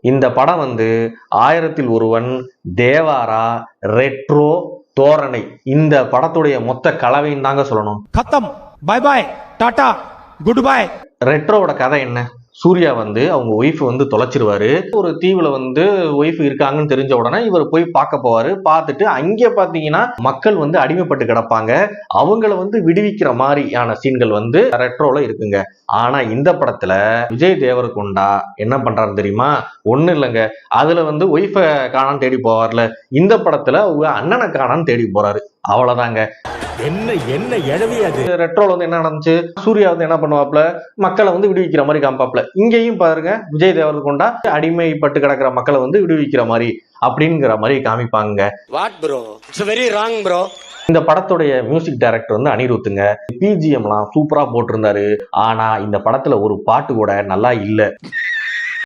இந்த படம் வந்து ஆயிரத்தில் ஒருவன் தேவாரா ரெட்ரோ தோரணை. இந்த படத்துடைய மொத்த கலவைன்னு தாங்க சொல்லணும். கத்தம். Bye bye tata. Good bye ரெட்ரோவோட கதை என்ன? சூர்யா வந்து அவங்க ஒய்ஃப் வந்து தொலைச்சிருவாரு. ஒரு தீவுல வந்து ஒய்ஃப் இருக்காங்கன்னு தெரிஞ்ச உடனே இவர் போய் பார்க்க போவாரு. பார்த்துட்டு அங்கே பார்த்தீங்கன்னா மக்கள் வந்து அடிமைப்பட்டு கிடப்பாங்க. அவங்கள வந்து விடுவிக்கிற மாதிரியான சீன்கள் வந்து ரெட்ரோல இருக்குங்க. ஆனா இந்த படத்துல விஜய் தேவரகுண்டா என்ன பண்றாரு தெரியுமா? ஒண்ணு இல்லைங்க. அதுல வந்து ஒய்ஃபை காணான்னு தேடி போவார்ல. இந்த படத்துல உங்க அண்ணனை காணான்னு தேடி போறாரு. அவ்வளவுதாங்க. என்ன என்ன எழவி அது? ரெட்ரோல வந்து என்ன நடந்துச்சு? சூர்யா வந்து என்ன பண்ணுவாப்ல மக்களை வந்து விடுவிக்கிற மாதிரி காமிப்பாப்ல இங்கேயும் பாருங்க விஜய் தேவரகுண்டா அடிமைப்பட்டு கிடக்கிற மக்களை வந்து விடுவிக்கிற மாதிரி அப்படிங்கிற மாதிரி காமிப்பாங்க. What bro it's very wrong bro இந்த படத்துடைய மியூசிக் டைரக்டர் வந்து அனிருத்துங்க. பிஜிஎம்லாம் சூப்பரா போட்டிருந்தாரு. ஆனா இந்த படத்துல ஒரு பாட்டு கூட நல்லா இல்ல.